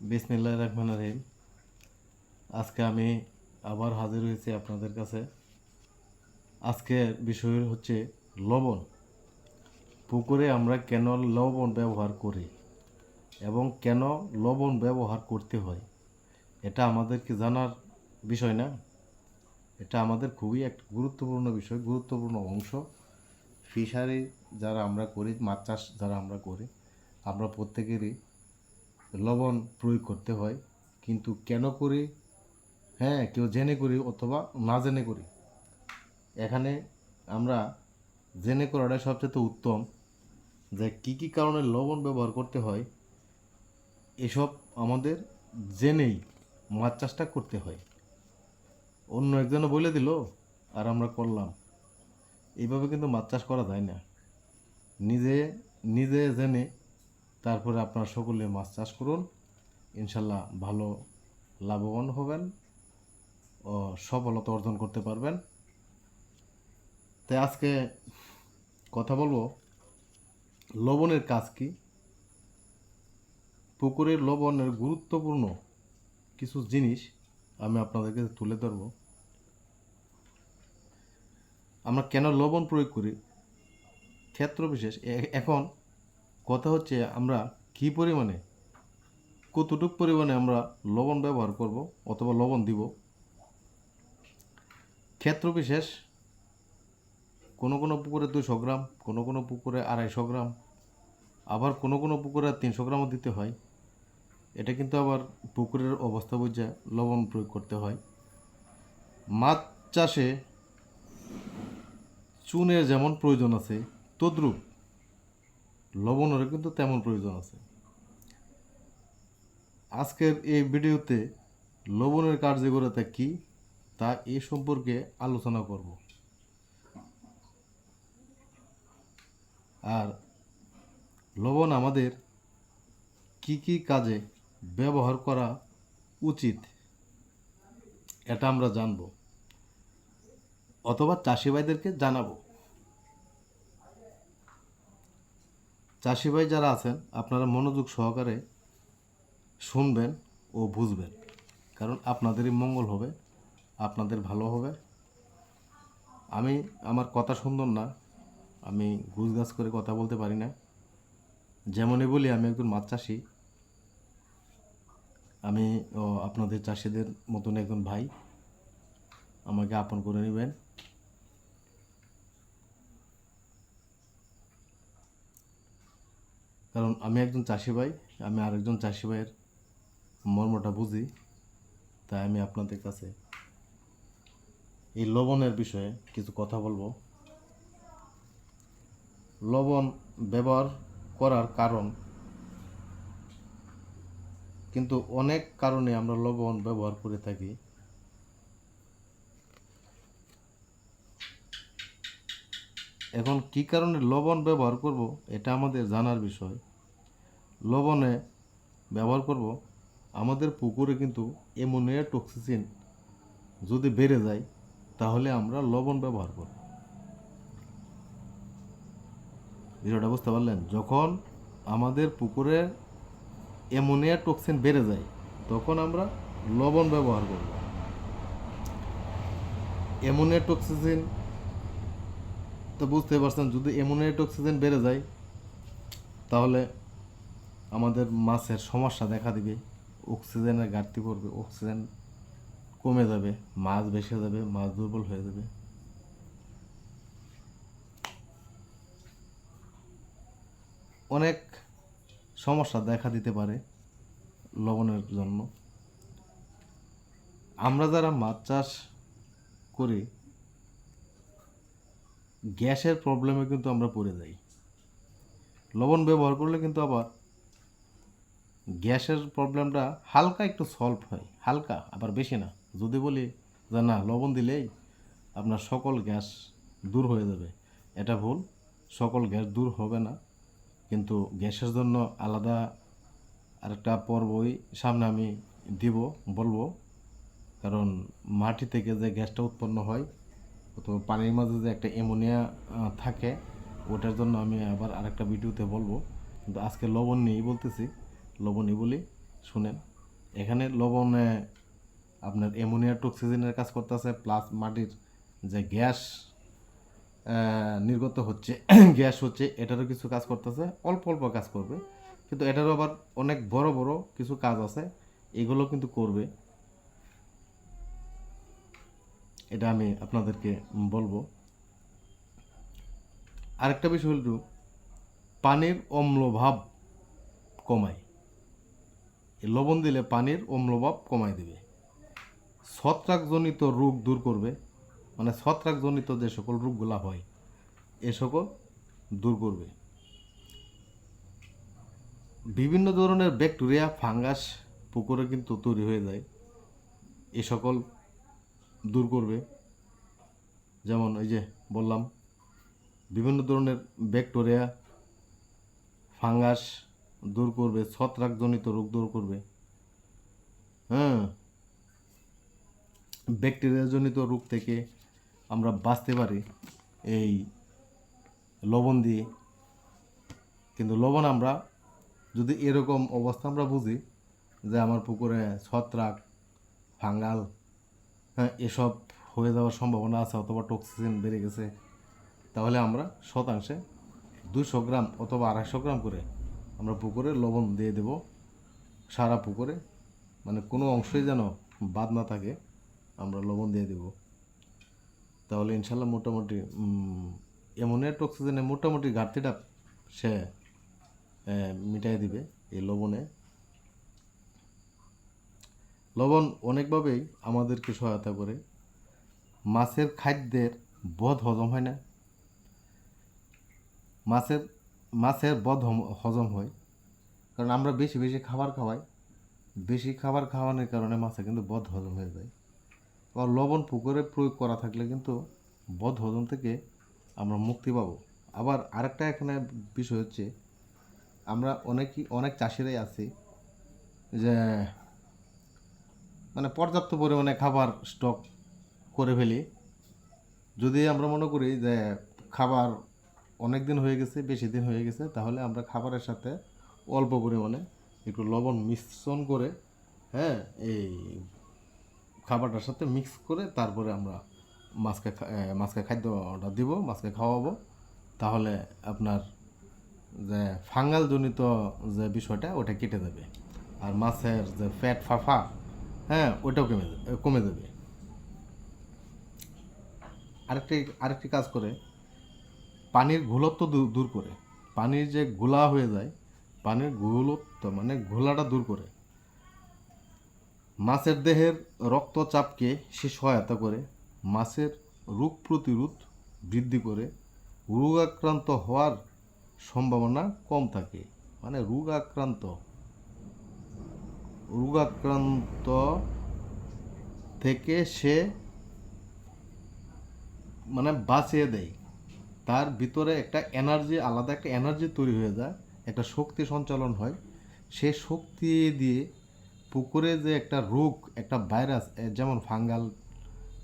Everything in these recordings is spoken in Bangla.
বিসমিল্লাহ রহমান রহিম। আজকে আমি আবার হাজির হয়েছি আপনাদের কাছে। আজকের বিষয় হচ্ছে লবণ। পুকুরে আমরা কেন লবণ ব্যবহার করি এবং কেন লবণ ব্যবহার করতে হয়, এটা আমাদেরকে জানার বিষয় না। এটা আমাদের খুবই এক গুরুত্বপূর্ণ বিষয়, গুরুত্বপূর্ণ অংশ। ফিশারি যারা আমরা করি, মাছ চাষ যারা আমরা করি, আমরা প্রত্যেকেরই লবণ প্রয়োগ করতে হয়, কিন্তু কেন করি? হ্যাঁ কেউ জেনে করি অথবা না জেনে করি। এখানে আমরা জেনে করাটা সবচেয়ে উত্তম যে কী কী কারণে লবণ ব্যবহার করতে হয়, এসব আমাদের জেনেই মাছ চাষটা করতে হয়। অন্য একজনে বলে দিল, আর আমরা করলাম। এইভাবে কিন্তু মাছ চাষ করা যায় না। নিজে নিজে জেনে তারপরে আপনারা সকলে মাছ চাষ করুন। ইনশাল্লাহ ভালো লাভবান হবেন ও সফলতা অর্জন করতে পারবেন। তাই আজকে কথা বলব, লবণের কাজ কি? পুকুরের লবণের গুরুত্বপূর্ণ কিছু জিনিস আমি আপনাদেরকে তুলে ধরবো। আমরা কেন লবণ প্রয়োগ করি? ক্ষেত্র বিশেষ এখন কথা হচ্ছে আমরা কি পরিমাণে, কতটুক পরিমাণে আমরা লবণ ব্যবহার করব অথবা লবণ দিব? ক্ষেত্র বিশেষ, কোনো কোনো পুকুরে দুশো গ্রাম, কোনো কোনো পুকুরে আড়াইশো গ্রাম, আবার কোনো কোনো পুকুরে তিনশো গ্রামও দিতে হয়। এটা কিন্তু আবার পুকুরের অবস্থা বুঝে লবণ প্রয়োগ করতে হয়। মাছ চাষে চুনের যেমন প্রয়োজন আছে, তদ্রূপ লবণেরও কিন্তু তেমন প্রয়োজন আছে। আজকের এই ভিডিওতে লবণের কার্যকারিতা কী তা এ সম্পর্কে আলোচনা করব। আর লবণ আমাদের কি কি কাজে ব্যবহার করা উচিত এটা আমরা জানব। অথবা চাষি ভাইদেরকে জানাব। চাষি ভাই যারা আছেন, আপনারা মনোযোগ সহকারে শুনবেন ও বুঝবেন। কারণ আপনাদেরই মঙ্গল হবে, আপনাদের ভালো হবে। আমি আমার কথা সুন্দর না, আমি গুজ গাছ করে কথা বলতে পারি না। যেমনই বলি, আমি একজন মাছ চাষি। আমি আপনাদের চাষিদের মতন একজন ভাই। আমাকে আপন করে নেবেন। কারণ আমি একজন চাষি ভাই, আমি আরেকজন চাষি ভাইয়ের মর্মটা বুঝি, তাই আমি আপনাদের কাছে এই লবণের বিষয়ে কিছু কথা বলব। লবণ ব্যবহার করার কারণ কিন্তু অনেক কারণে আমরা লবণ ব্যবহার করে থাকি। এখন কি কারণে লবণ ব্যবহার করব, এটা আমাদের জানার বিষয়। লবণে ব্যবহার করব। আমাদের পুকুরে কিন্তু অ্যামোনিয়া টক্সিসিন যদি বেড়ে যায়, তাহলে আমরা লবণ ব্যবহার করব। বিষয়টা বুঝতে পারলেন? যখন আমাদের পুকুরে অ্যামোনিয়া টক্সিন বেড়ে যায়, তখন আমরা লবণ ব্যবহার করব। অ্যামোনিয়া টক্সিসিন, তো বুঝতে পারছেন, যদি অ্যামোনিয়া টক্সিজেন বেড়ে যায়, তাহলে আমাদের মাছের সমস্যা দেখা দিবে অক্সিজেনের ঘাটতি পড়বে অক্সিজেন কমে যাবে, মাছ বেসে যাবে, মাছ দুর্বল হয়ে যাবে। অনেক সমস্যা দেখা দিতে পারে লবণের জন্য। আমরা যারা মাছ চাষ করি, গ্যাসের প্রবলেমে কিন্তু আমরা পড়ে যাই। লবণ ব্যবহার করলে কিন্তু আবার গ্যাসের প্রবলেমটা হালকা একটু সলভ হয়, হালকা, আবার বেশি না। যদি বলি যে না, লবণ দিলেই আপনার সকল গ্যাস দূর হয়ে যাবে। এটা ভুল, সকল গ্যাস দূর হবে না। কিন্তু গ্যাসের জন্য আলাদা আরেকটা পর্বই সামনে আমি দিব, বলব। কারণ মাটি থেকে যে গ্যাসটা উৎপন্ন হয় তো পানির মাঝে যে একটা অ্যামোনিয়া থাকে, ওটার জন্য আমি আবার আরেকটা ভিডিওতে বলব। কিন্তু আজকে লবণ নিয়েই বলতেছি। লবণই বলি, শুনেন। এখানে লবণে আপনার অ্যামোনিয়া টক্সিজেনের কাজ করতেছে প্লাস মাটির যে গ্যাস নির্গত হচ্ছে, গ্যাস হচ্ছে, এটারও কিছু কাজ করতেছে, অল্প অল্প কাজ করবে। কিন্তু এটারও আবার অনেক বড় বড় কিছু কাজ আছে, এগুলো কিন্তু করবে। এটা আমি আপনাদেরকে বলব। আরেকটা বিষয় হলো, পানির অম্লভাব কমায়। লবণ দিলে পানির অম্লভাব কমায় দেবে। ছত্রাকজনিত রোগ দূর করবে মানে ছত্রাকজনিত যে সকল রোগগুলা হয়, এ সকল দূর করবে। বিভিন্ন ধরনের ব্যাকটেরিয়া, ফাঙ্গাস, পুকুরে কিন্তু তৈরি হয়ে যায়, এ সকল দূর করবে। যেমন ওই যে বললাম, বিভিন্ন ধরনের ব্যাকটেরিয়া, ফাঙ্গাস দূর করবে, ছত্রাকজনিত রোগ দূর করবে। হ্যাঁ? ব্যাকটেরিয়াজনিত রোগ থেকে আমরা বাঁচতে পারি এই লবণ দিয়ে। কিন্তু লবণ আমরা, যদি এরকম অবস্থা আমরা বুঝি যে আমার পুকুরে ছত্রাক, ফাঙ্গাল হ্যাঁ এসব হয়ে যাওয়ার সম্ভাবনা আছে অথবা টক্সিজেন বেড়ে গেছে, তাহলে আমরা শতাংশে দুশো গ্রাম অথবা আড়াইশো গ্রাম করে আমরা পুকুরে লবণ দিয়ে দেব, সারা পুকুরে। মানে কোনো অংশই যেন বাদ না থাকে, আমরা লবণ দিয়ে দেব। তাহলে ইনশাল্লাহ মোটামুটি এমনের টক্সিজেনে মোটামুটি ঘাটতিটা সে মিটাই দিবে এই লবণে। লবণ অনেকভাবেই আমাদেরকে সহায়তা করে। মাছের খাদ্যের বধ হজম হয় না। মাছের মাছের হম- হজম হয়। কারণ আমরা বেশি বেশি খাবার খাওয়াই। বেশি খাবার খাওয়ানোর কারণে মাছে কিন্তু বধ হজম হয়ে যায়। বা লবণ পুকুরে প্রয়োগ করা থাকলে কিন্তু বধ হজম থেকে আমরা মুক্তি পাবো। আবার আরেকটা এখানে বিষয় হচ্ছে, আমরা অনেকই, অনেক চাষিরাই আছি যে মানে পর্যাপ্ত পরিমাণে খাবার স্টক করে ফেলি। যদি আমরা মনে করি যে খাবার অনেক দিন হয়ে গেছে বেশি দিন হয়ে গেছে, তাহলে আমরা খাবারের সাথে অল্প পরিমাণে একটু লবণ মিশ্রণ করে হ্যাঁ এই খাবারটার সাথে মিক্স করে তারপরে আমরা মাছকে মাছকে খাদ্যটা দিব, মাছকে খাওয়াবো। তাহলে আপনার যে ফাঙ্গাল জনিত যে বিষয়টা, ওটা কেটে যাবে। আর মাছের যে ফ্যাট ফাফা হ্যাঁ ওটাও কমে কমে যাবে। আরেকটি আরেকটি কাজ করে পানির ঘোলত্ব দূর- করে। পানির যে ঘোলা হয়ে যায়, পানির ঘোলত্ব মানে ঘোলাটা দূর করে। মাছের দেহের রক্তচাপকে সে সহায়তা করে। মাছের রোগ প্রতিরোধ বৃদ্ধি করে। রোগ আক্রান্ত হওয়ার সম্ভাবনা কম থাকে। মানে রোগ আক্রান্ত রোগ আক্রান্ত থেকে সে মানে বাঁচিয়ে দেয়। তার ভিতরে একটা এনার্জি আলাদা একটা এনার্জি তৈরি হয়ে যায়, একটা শক্তি সঞ্চালন হয়। সে শক্তি দিয়ে পুকুরে যে একটা রোগ, একটা ভাইরাস যেমন ফাঙ্গাল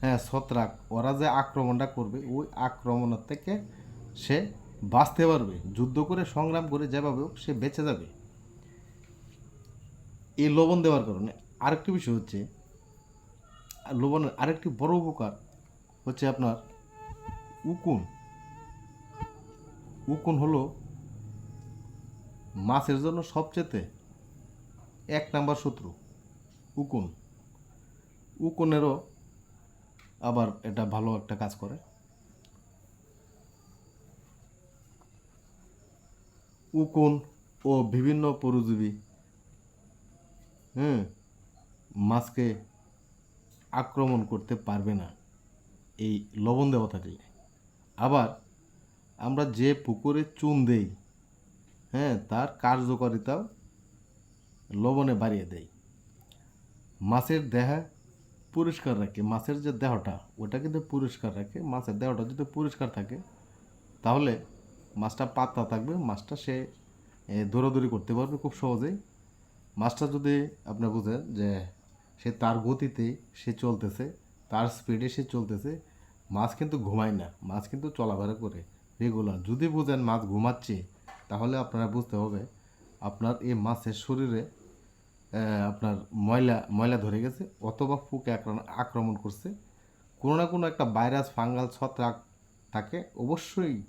হ্যাঁ ছত্রাক, ওরা যে আক্রমণটা করবে, ওই আক্রমণের থেকে সে বাঁচতে পারবে, যুদ্ধ করে, সংগ্রাম করে, যেভাবে হোক, সে বেঁচে যাবে। এই লবণ দেওয়ার কারণে আরেকটি বিষয় হচ্ছে, লবণের আরেকটি বড় উপকার হচ্ছে আপনার উকুন। উকুন হলো মাছের জন্য সবচেয়ে এক নাম্বার শত্রু, উকুন। উকুনেরও আবার এটা ভালো একটা কাজ করে। উকুন ও বিভিন্ন পরজীবী, হুম, মাছকে আক্রমণ করতে পারবে না, এই লবণ দেওয়া থাকলে আবার আমরা যে পুকুরে চুন দেই হ্যাঁ তার কার্যকারিতাও লবণে বাড়িয়ে দেয় মাছের দেহা পরিষ্কার রাখে। মাছের যে দেহটা, ওটা কিন্তু পরিষ্কার রাখে। মাছের দেহটা যদি পরিষ্কার থাকে, তাহলে মাছটা পাতলা থাকবে। মাছটা সে দৌড়াদৌড়ি করতে পারবে খুব সহজেই। মাছটা যদি আপনি বুঝেন যে সে তার গতিতে সে চলতেছে, তার স্পিডে সে চলতেছে, মাছ কিন্তু ঘুমায় না। মাছ কিন্তু চলাফেরা করে। রেগুলার। যদি বুঝেন মাছ ঘুমাচ্ছে, তাহলে আপনারা বুঝতে হবে আপনার এই মাছের শরীরে আপনার ময়লা ময়লা ধরে গেছে অথবা আক্রমণ- আক্রমণ করছে। কোনো না কোনো একটা ভাইরাস, ফাঙ্গাল, ছত্রাক তাকে অবশ্যই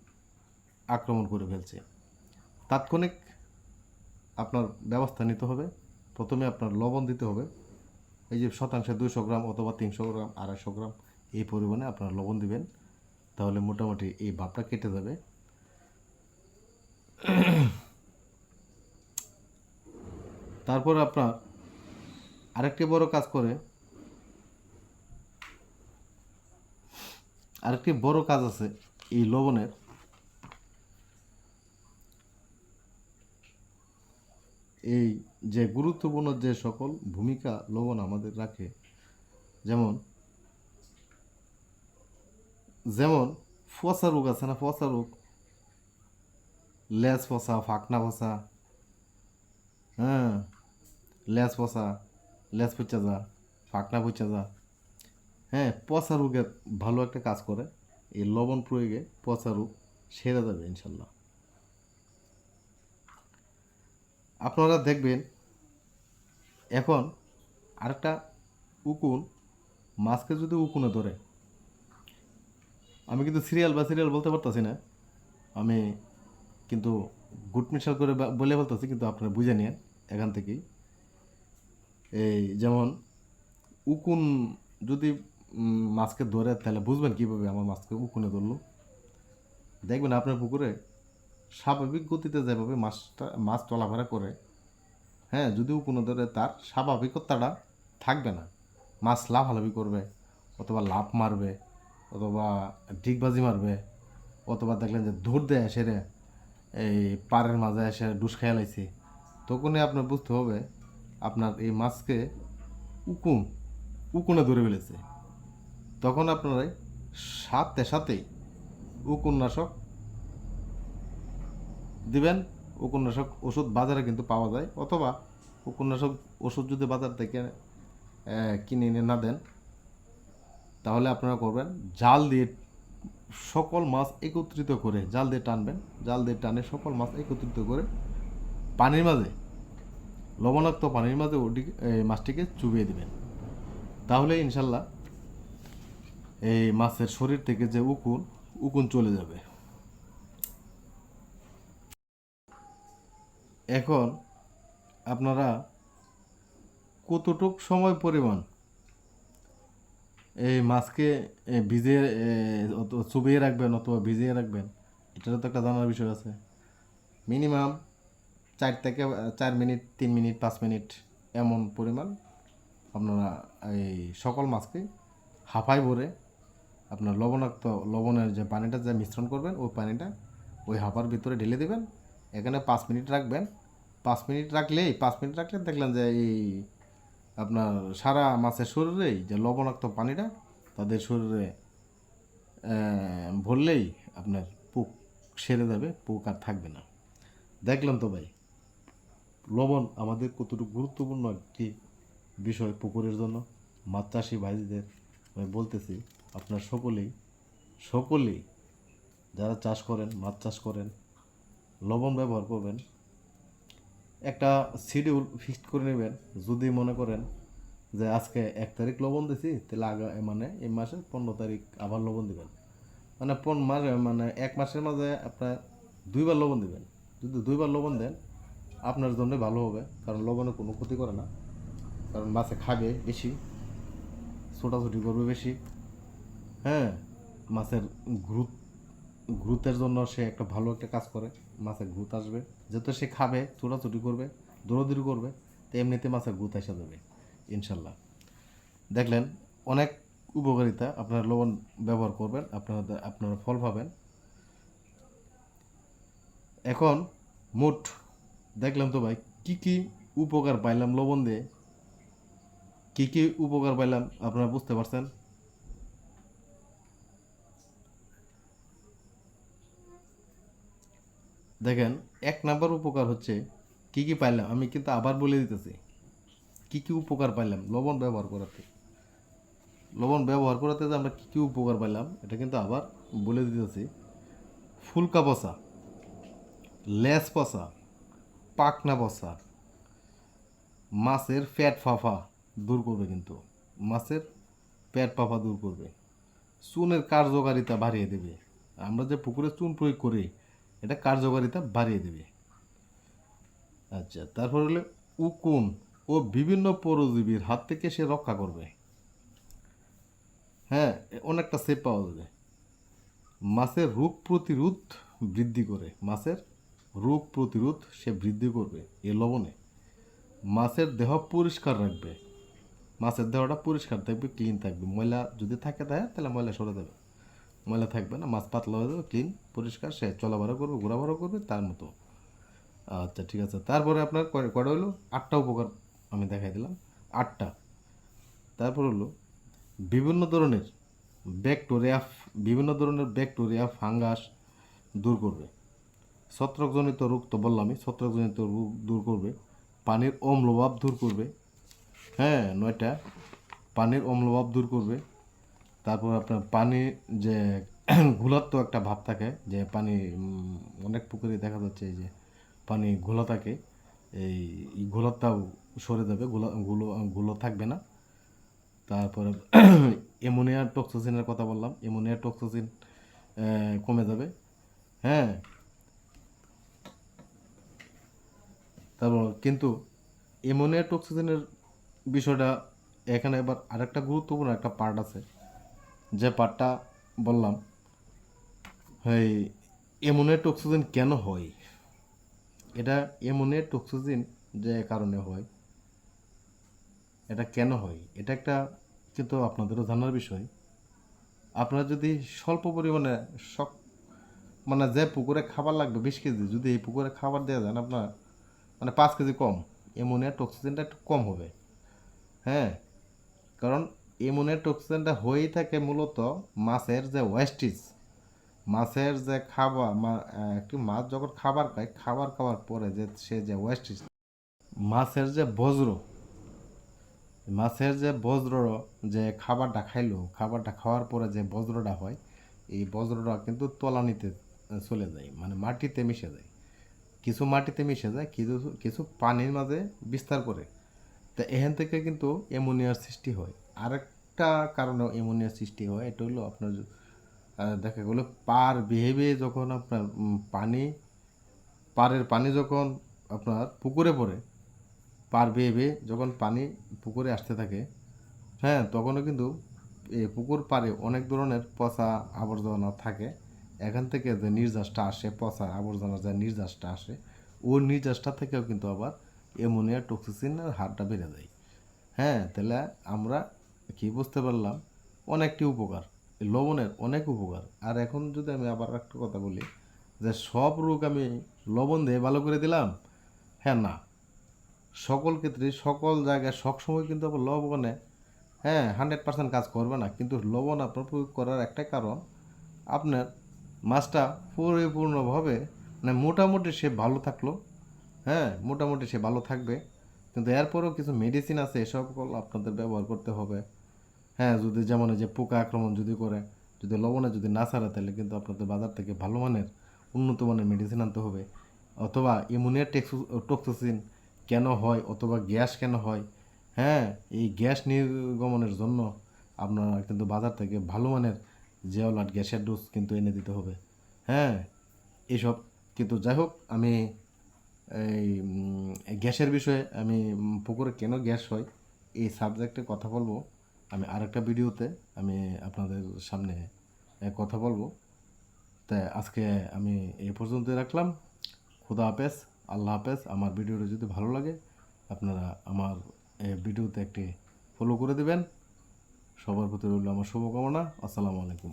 আক্রমণ করে ফেলছে। তাৎক্ষণিক আপনার ব্যবস্থা নিতে হবে। প্রথমে আপনার লবণ দিতে হবে। এই যে শতাংশে দুশো গ্রাম অথবা তিনশো গ্রাম, আড়াইশো গ্রাম এই পরিমাণে আপনার লবণ দিবেন। তাহলে মোটামুটি এই ভাবটা কেটে যাবে তারপর আপনার আরেকটি বড় কাজ করে, আরেকটি বড় কাজ আছে এই লবণের। এই যে গুরুত্বপূর্ণ যে সকল ভূমিকা লবণ আমাদের রাখে, যেমন যেমন ফসা রোগ আছে না, ফসা রোগ? লেজ ফসা, ফাকনা ফসা হ্যাঁ? লেজ ফসা, লেজ পচা যা, ফাকনা পচা যা। হ্যাঁ পচা রোগের ভালো একটা কাজ করে, এই লবণ প্রয়োগে পচা রোগ সেরে যাবে ইনশাল্লাহ। আপনারা দেখবেন, এখন আরেকটা উকুন, মাছকে যদি উকুনে ধরে আমি কিন্তু সিরিয়াল বা সিরিয়াল বলতে পারতাছি না। আমি কিন্তু গুড মিশাল করে বলে বলতেছি কিন্তু আপনারা বুঝে নিন এখান থেকেই। এই যেমন উকুন যদি মাছকে ধরে, তাহলে বুঝবেন কীভাবে আমার মাছকে উকুনে ধরলো। দেখবেন আপনার পুকুরে স্বাভাবিক গতিতে যেভাবে মাছটা মাছ চলাফেরা করে হ্যাঁ যদি উকুনে ধরে তার স্বাভাবিকতাটা থাকবে না। মাছ লাফালাফি করবে, অথবা লাফ মারবে অথবা ডিগবাজি মারবে, অথবা দেখলেন যে দৌড় দেয় সেরে এই পাড়ের মাঝে এসে ডুস খেয়ে লাইছে, তখনই আপনার বুঝতে হবে আপনার এই মাছকে উকুন, উকুনে ধরে ফেলেছে। তখন আপনারা সাথে সাথেই উকুননাশক দিবেন উপন্যাসক ওষুধ বাজারে কিন্তু পাওয়া যায়, অথবা উপন্যাসক ওষুধ যদি বাজার থেকে কিনে এনে না দেন তাহলে আপনারা করবেন জাল দিয়ে সকল মাছ একত্রিত করে জাল দিয়ে টানবেন। জাল দিয়ে টানে সকল মাছ একত্রিত করে পানির মাঝে, লবণাক্ত পানির মাঝে এই মাছটিকে চুবিয়ে দিবেন। তাহলে ইনশাল্লাহ এই মাছের শরীর থেকে যে উকুন উকুন চলে যাবে। এখন আপনারা কতটুক সময় পরিমাণ এই মাছকে ভিজিয়ে চুবিয়ে রাখবেন অথবা ভিজিয়ে রাখবেন, এটারও তো একটা জানার বিষয় আছে। মিনিমাম চার থেকে, চার মিনিট, তিন মিনিট, পাঁচ মিনিট এমন পরিমাণ আপনারা এই সকল মাছকে হাফাই ভরে আপনার লবণাক্ত, লবণের যে পানিটা, যে মিশ্রণ করবেন, ওই পানিটা ওই হাফার ভিতরে ঢেলে দেবেন। এখানে পাঁচ মিনিট রাখবেন। পাঁচ মিনিট রাখলেই, পাঁচ মিনিট রাখলে দেখলেন যে এই আপনার সারা মাছের শরীরেই যে লবণাক্ত পানিটা তাদের শরীরে ভরলেই আপনার পোক সেরে যাবে, পোক আর থাকবে না। দেখলাম তো ভাই, লবণ আমাদের কতটুকু গুরুত্বপূর্ণ একটি বিষয় পুকুরের জন্য। মাছ চাষি ভাইদের আমি বলতেছি, আপনার সকলেই সকলেই যারা চাষ করেন, মাছ চাষ করেন, লবণ ব্যবহার করবেন একটা শিডিউল ফিক্সড করে নেবেন। যদি মনে করেন যে আজকে এক তারিখ লবণ দিছি, তাহলে আগা মানে এই মাসের পনেরো তারিখ আবার লবণ দিবেন। মানে পন, মাসে মানে এক মাসের মাঝে আপনার দুইবার লবণ দিবেন। যদি দুইবার লবণ দেন, আপনার জন্য ভালো হবে, কারণ লবণে কোনো ক্ষতি করে না। কারণ মাছে খাবে বেশি, ছোটাছুটি করবে বেশি। হ্যাঁ মাছের গ্রুথ গ্রুথের জন্য সে একটা ভালো একটা কাজ করে মাছের গ্রুথ আসবে। যেহেতু সে খাবে ছোটাছুটি করবে, দৌড়াদৌড়ি করবে, তো এমনিতে মাছের গ্রুথ এসে যাবে, ইনশাল্লাহ। দেখলেন, অনেক উপকারিতা আপনারা লবণ ব্যবহার করবেন আপনারা আপনারা ফল পাবেন। এখন মোট, দেখলাম তো ভাই, কি কি উপকার পাইলাম লবণ দিয়ে? কি কি উপকার পাইলাম, আপনারা বুঝতে পারছেন? দেখেন, এক নাম্বার উপকার হচ্ছে কি কি পাইলাম, আমি কিন্তু আবার বলে দিতেছি। কি কি উপকার পাইলাম, লবণ ব্যবহার করাতে। লবণ ব্যবহার করাতে যে আমরা কী কী উপকার পাইলাম, এটা কিন্তু আবার বলে দিতেছি। ফুলকা পচা লেস পচা পাকনা পচা মাছের ফ্যাট ফাফা দূর করবে কিন্তু। মাছের পেট ফাফা দূর করবে। চুনের কার্যকারিতা বাড়িয়ে দেবে। আমরা যে পুকুরে চুন প্রয়োগ করি এটা কার্যকারিতা বাড়িয়ে দেবে। আচ্ছা তারপর হলো উকুন ও বিভিন্ন পরজীবীর হাত থেকে সে রক্ষা করবে। হ্যাঁ অনেকটা সেফ পাওয়া যাবে। মাছের রোগ প্রতিরোধ বৃদ্ধি করে। মাছের রোগ প্রতিরোধ সে বৃদ্ধি করবে এ লবণে। মাছের দেহ পরিষ্কার রাখবে। মাছের দেহটা পরিষ্কার থাকবে ক্লিন থাকবে। ময়লা যদি থাকে তাহলে তাহলে ময়লা সরে দেবে ময়লা থাকবে না, মাছ পাতলা হয়ে যাবে ক্লিন পরিষ্কার, সে চলাফেরা করবে, ঘোরাফেরা করবে, তার মতো। আচ্ছা ঠিক আছে। তারপরে আপনার কয়টা হলো? আটটা উপকার আমি দেখাই দিলাম। আটটা। তারপর হলো, বিভিন্ন ধরনের ব্যাকটেরিয়া বিভিন্ন ধরনের ব্যাকটেরিয়া ফাঙ্গাস দূর করবে। ছত্রাকজনিত রোগ তো বললামই, ছত্রাকজনিত রোগ দূর করবে। পানির অম্লভাব দূর করবে। হ্যাঁ নয়টা। পানির অম্লভাব দূর করবে। তারপর আপনার পানি যে ঘোলাত্ম একটা ভাব থাকে, যে পানি অনেক পুকুরে দেখা যাচ্ছে এই যে পানি ঘোলা থাকে, এই ঘোলাটাও সরে যাবে, ঘোলা গুলো গুলো থাকবে না। তারপরে অ্যামোনিয়া টক্সোসিনের কথা বললাম, অ্যামোনিয়া টক্সোসিন কমে যাবে হ্যাঁ। তারপর কিন্তু অ্যামোনিয়া টক্সিজেনের বিষয়টা এখানে এবার আরেকটা গুরুত্বপূর্ণ একটা পার্ট আছে। যে পার্টটা বললাম এই অ্যামোনিয়া টক্সিজেন কেন হয়? এটা অ্যামোনিয়া টক্সিজেন যে কারণে হয়, এটা কেন হয়? এটা একটা কিন্তু আপনাদেরও জানার বিষয়। আপনারা যদি স্বল্প পরিমাণে সব মানে যে পুকুরে খাবার লাগবে, বিশ কেজি, যদি এই পুকুরে খাবার দেওয়া যান আপনার মানে পাঁচ কেজি কম অ্যামোনিয়া টক্সিজেনটা একটু কম হবে। হ্যাঁ কারণ অ্যামোনিয়া টক্সিজেনটা হয়েই থাকে মূলত মাছের যে ওয়েস্টিজ, মাছের যে খাবার একটি মাছ যখন খাবার খায়, খাবার খাওয়ার পরে যে সে যে ওয়েস্টিজ, মাছের যে বজ্র, মাছের যে বজ্র যে খাবারটা খাইলো, খাবারটা খাওয়ার পরে যে বজ্রটা হয়, এই বজ্রটা কিন্তু তলানিতে চলে যায় মানে মাটিতে মিশে যায়। কিছু মাটিতে মিশে যায়, কিছু কিছু পানির মাঝে বিস্তার করে। তা এখান থেকে কিন্তু অ্যামোনিয়ার সৃষ্টি হয়। আরেকটা কারণে অ্যামোনিয়ার সৃষ্টি হয়, এটা হলো আপনার দেখা গেলো পার বেহে যখন আপনার পানি পাড়ের পানি যখন আপনার পুকুরে পড়ে, পার বেয়ে যখন পানি পুকুরে আসতে থাকে হ্যাঁ তখনও কিন্তু এই পুকুর পাড়ে অনেক ধরনের পচা আবর্জনা থাকে। এখান থেকে যে নির্যাসটা আসে, পচা আবর্জনা যে নির্যাসটা আসে ওই নির্যাসটা থেকেও কিন্তু আবার অ্যামোনিয়া টক্সিসিনের হারটা বেড়ে যায়। হ্যাঁ তাহলে আমরা কি বুঝতে পারলাম? অনেকটি উপকার। লবণের অনেক উপকার। আর এখন যদি আমি আবার একটা কথা বলি, যে সব রোগ আমি লবণ দিয়ে ভালো করে দিলাম? হ্যাঁ না। সকল ক্ষেত্রে, সকল জায়গায়, সবসময় কিন্তু আবার লবণে হ্যাঁ হান্ড্রেড পার্সেন্ট কাজ করবে না। কিন্তু লবণ আপনার প্রয়োগ করার একটা কারণ, আপনার মাছটা পরিপূর্ণভাবে মানে মোটামুটি সে ভালো থাকল হ্যাঁ মোটামুটি সে ভালো থাকবে। কিন্তু এরপরেও কিছু মেডিসিন আছে এসব আপনাদের ব্যবহার করতে হবে। হ্যাঁ যদি যেমন যে পোকা আক্রমণ যদি করে, যদি লবণে যদি না ছাড়ে, তাহলে কিন্তু আপনাদের বাজার থেকে ভালো মানের, উন্নত মানের মেডিসিন আনতে হবে। অথবা ইমিউনিয়া টক্সিসিন কেন হয়, অথবা গ্যাস কেন হয় হ্যাঁ এই গ্যাস নির্গমনের জন্য আপনারা কিন্তু বাজার থেকে ভালো মানের জেওলাট গ্যাসের ডোজ কিন্তু এনে দিতে হবে। হ্যাঁ এসব কিন্তু যাই হোক, আমি এই গ্যাসের বিষয়ে আমি পুকুরে কেন গ্যাস হয়, এই সাবজেক্টে কথা বলব। আমি আরেকটা ভিডিওতে আমি আপনাদের সামনে কথা বলব। তাই আজকে আমি এই পর্যন্ত রাখলাম। খুদা হাফেজ, আল্লাহ হাফেজ। আমার ভিডিওটা যদি ভালো লাগে, আপনারা আমার ভিডিওতে একটি ফলো করে দেবেন। সবার প্রতি রইল আমার শুভকামনা। আসসালামু আলাইকুম।